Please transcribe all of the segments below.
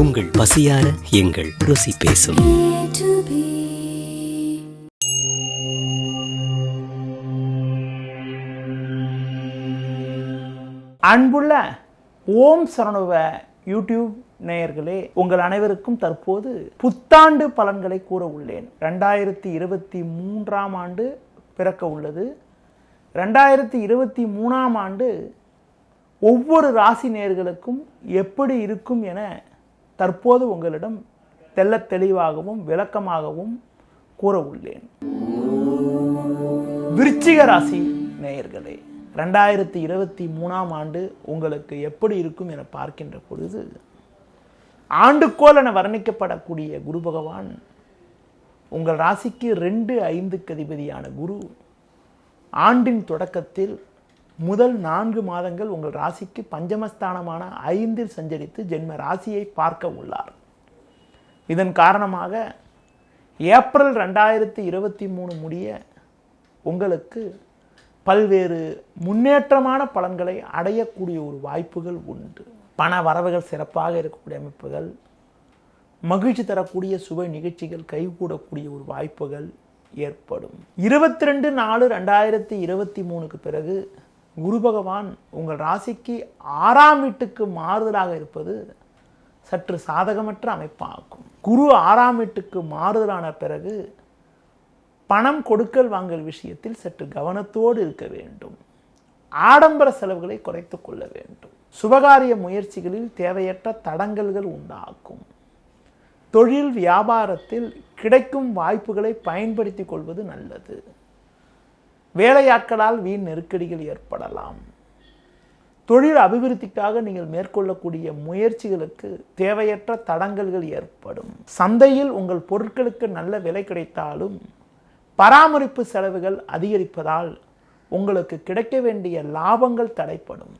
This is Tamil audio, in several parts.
உங்கள் பசியார எங்கள் ருசி பேசும். அன்புள்ள ஓம் சரணுவ யூடியூப் நேயர்களே உங்கள் அனைவருக்கும் தற்போது புத்தாண்டு பலன்களை கூற உள்ளேன். ரெண்டாயிரத்தி இருபத்தி மூன்றாம் ஆண்டு பிறக்க உள்ளது. ரெண்டாயிரத்தி இருபத்தி மூணாம் ஆண்டு ஒவ்வொரு ராசி நேயர்களுக்கும் எப்படி இருக்கும் என தற்போது உங்களிடம் தெல்ல தெளிவாகவும் விளக்கமாகவும் கூற உள்ளேன் விருச்சிக ராசி நேயர்களே ரெண்டாயிரத்தி இருபத்தி மூணாம் ஆண்டு உங்களுக்கு எப்படி இருக்கும் என பார்க்கின்ற பொழுது ஆண்டுக்கோல் என வர்ணிக்கப்படக்கூடிய குரு பகவான் உங்கள் ராசிக்கு ரெண்டு ஐந்துக்கு அதிபதியான குரு ஆண்டின் தொடக்கத்தில் முதல் நான்கு மாதங்கள் உங்கள் ராசிக்கு பஞ்சமஸ்தானமான ஐந்தில் சஞ்சரித்து ஜென்ம ராசியை பார்க்க உள்ளார். இதன் காரணமாக ஏப்ரல் ரெண்டாயிரத்தி இருபத்தி மூணு முடிய உங்களுக்கு பல்வேறு முன்னேற்றமான பலன்களை அடையக்கூடிய ஒரு வாய்ப்புகள் உண்டு. பண வரவுகள் சிறப்பாக இருக்கக்கூடிய அமைப்புகள் மகிழ்ச்சி தரக்கூடிய சுவை நிகழ்ச்சிகள் கைகூடக்கூடிய ஒரு வாய்ப்புகள் ஏற்படும். இருபத்தி ரெண்டு நாலு ரெண்டாயிரத்தி இருபத்தி மூணுக்கு பிறகு குரு பகவான் உங்கள் ராசிக்கு ஆறாம் வீட்டுக்கு மாறுதலாக இருப்பது சற்று சாதகமற்ற அமைப்பாகும். குரு ஆறாம் வீட்டுக்கு மாறுதலான பிறகு பணம் கொடுக்கல் வாங்கல் விஷயத்தில் சற்று கவனத்தோடு இருக்க வேண்டும். ஆடம்பர செலவுகளை குறைத்து கொள்ள வேண்டும். சுபகாரிய முயற்சிகளில் தேவையற்ற தடங்கல்கள் உண்டாகும். தொழில் வியாபாரத்தில் கிடைக்கும் வாய்ப்புகளை பயன்படுத்திக் கொள்வது நல்லது. வேலையாட்களால் வீண் நெருக்கடிகள் ஏற்படலாம். தொழில் அபிவிருத்திக்காக நீங்கள் மேற்கொள்ளக்கூடிய முயற்சிகளுக்கு தேவையற்ற தடங்கல்கள் ஏற்படும். சந்தையில் உங்கள் பொருட்களுக்கு நல்ல விலை கிடைத்தாலும் பராமரிப்பு செலவுகள் அதிகரிப்பதால் உங்களுக்கு கிடைக்க வேண்டிய லாபங்கள் தடைப்படும்.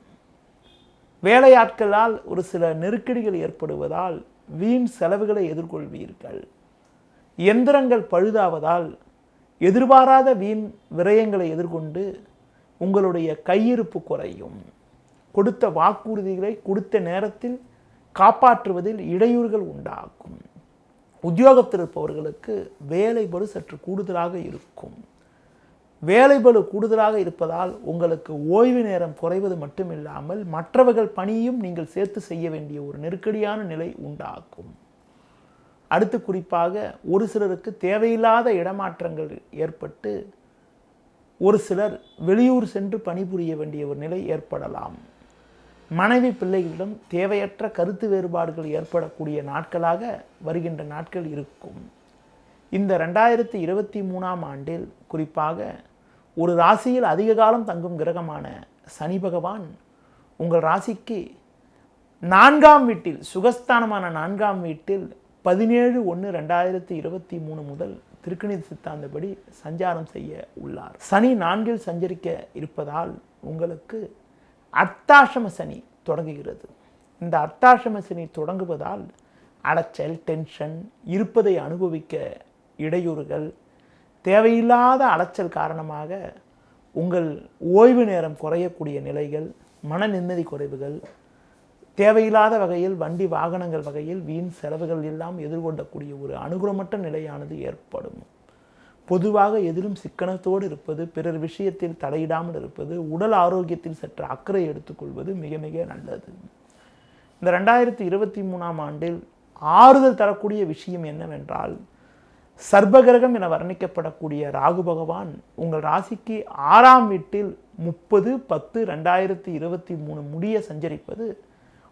வேலையாட்களால் ஒரு சில நெருக்கடிகள் ஏற்படுவதால் வீண் செலவுகளை எதிர்கொள்வீர்கள். எந்திரங்கள் பழுதாவதால் எதிர்பாராத வீண் விரயங்களை எதிர்கொண்டு உங்களுடைய கையிருப்பு குறையும். கொடுத்த வாக்குறுதிகளை கொடுத்த நேரத்தில் காப்பாற்றுவதில் இடையூறுகள் உண்டாகும். உத்தியோகத்தில் இருப்பவர்களுக்கு வேலைபளு சற்று கூடுதலாக இருக்கும். வேலைபளு கூடுதலாக இருப்பதால் உங்களுக்கு ஓய்வு நேரம் குறைவது மட்டுமில்லாமல் மற்றவர்கள் பணியும் நீங்கள் சேர்த்து செய்ய வேண்டிய ஒரு நெருக்கடியான நிலை உண்டாகும். அடுத்து குறிப்பாக ஒரு சிலருக்கு தேவையில்லாத இடமாற்றங்கள் ஏற்பட்டு ஒரு சிலர் வெளியூர் சென்று பணிபுரிய வேண்டிய ஒரு நிலை ஏற்படலாம். மனைவி பிள்ளைகளிடம் தேவையற்ற கருத்து வேறுபாடுகள் ஏற்படக்கூடிய நாட்களாக வருகின்ற நாட்கள் இருக்கும். இந்த ரெண்டாயிரத்தி இருபத்தி மூணாம் ஆண்டில் குறிப்பாக ஒரு ராசியில் அதிக காலம் தங்கும் கிரகமான சனி பகவான் உங்கள் ராசிக்கு நான்காம் வீட்டில் சுகஸ்தானமான நான்காம் வீட்டில் பதினேழு ஒன்று ரெண்டாயிரத்தி இருபத்தி மூணு முதல் திருக்கணித சித்தாந்தப்படி சஞ்சாரம் செய்ய உள்ளார். சனி நான்கில் சஞ்சரிக்க இருப்பதால் உங்களுக்கு அர்த்தாசிரம சனி தொடங்குகிறது. இந்த அர்த்தாசிரம சனி தொடங்குவதால் அலைச்சல் டென்ஷன் இருப்பதை அனுபவிக்க இடையூறுகள் தேவையில்லாத அலைச்சல் காரணமாக உங்கள் ஓய்வு நேரம் குறையக்கூடிய நிலைகள் மன நிம்மதி குறைவுகள் தேவையில்லாத வகையில் வண்டி வாகனங்கள் வகையில் வீண் செலவுகள் எல்லாம் எதிர்கொள்ளக்கூடிய ஒரு அனுகூலமற்ற நிலையானது ஏற்படும். பொதுவாக எதிலும் சிக்கனத்தோடு இருப்பது பிறர் விஷயத்தில் தலையிடாமல் இருப்பது உடல் ஆரோக்கியத்தில் சற்று அக்கறை எடுத்துக்கொள்வது மிக மிக நல்லது. இந்த ரெண்டாயிரத்தி இருபத்தி மூணாம் ஆண்டில் ஆறுதல் தரக்கூடிய விஷயம் என்னவென்றால் சர்பகிரகம் என வர்ணிக்கப்படக்கூடிய ராகு பகவான் உங்கள் ராசிக்கு ஆறாம் வீட்டில் முப்பது பத்து ரெண்டாயிரத்தி இருபத்தி மூணு முடிய சஞ்சரிப்பது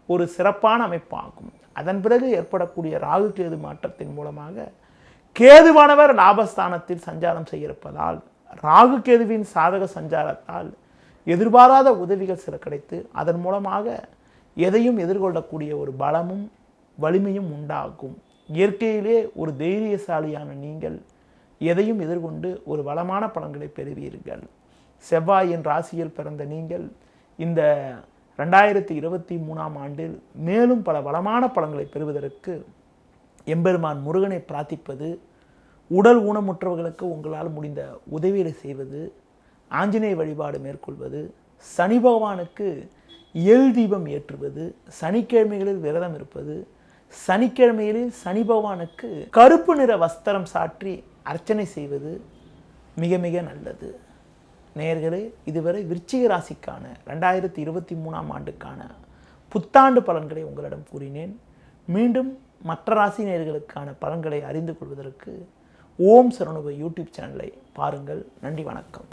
ஒரு சிறப்பான அமைப்பாகும். அதன் பிறகு ஏற்படக்கூடிய ராகு கேது மாற்றத்தின் மூலமாக கேதுவானவர் லாபஸ்தானத்தில் சஞ்சாரம் செய்ய இருப்பதால் ராகு கேதுவின் சாதக சஞ்சாரத்தால் எதிர்பாராத உதவிகள் சில கிடைத்து அதன் மூலமாக எதையும் எதிர்கொள்ளக்கூடிய ஒரு பலமும் வலிமையும் உண்டாகும். இயற்கையிலே ஒரு தைரியசாலியான நீங்கள் எதையும் எதிர்கொண்டு ஒரு வளமான பலன்களை பெறுவீர்கள். செவ்வாயின் ராசியில் பிறந்த நீங்கள் இந்த ரெண்டாயிரத்தி இருபத்தி மூணாம் ஆண்டில் மேலும் பல வளமான பலன்களை பெறுவதற்கு எம்பெருமான் முருகனை பிரார்த்திப்பது உடல் ஊனமுற்றவர்களுக்கு உங்களால் முடிந்த உதவிகளை செய்வது ஆஞ்சநேய வழிபாடு மேற்கொள்வது சனி பகவானுக்கு எல் தீபம் ஏற்றுவது சனிக்கிழமைகளில் விரதம் இருப்பது சனிக்கிழமைகளில் சனி பகவானுக்கு கருப்பு நிற வஸ்திரம் சாற்றி அர்ச்சனை செய்வது மிக மிக நல்லது. நேர்களே இதுவரை விருச்சிக ராசிக்கான ரெண்டாயிரத்தி இருபத்தி மூணாம் ஆண்டுக்கான புத்தாண்டு பலன்களை உங்களிடம் கூறினேன். மீண்டும் மற்ற ராசி நேர்களுக்கான பலன்களை அறிந்து கொள்வதற்கு ஓம் சரணுப யூடியூப் சேனலை பாருங்கள். நன்றி வணக்கம்.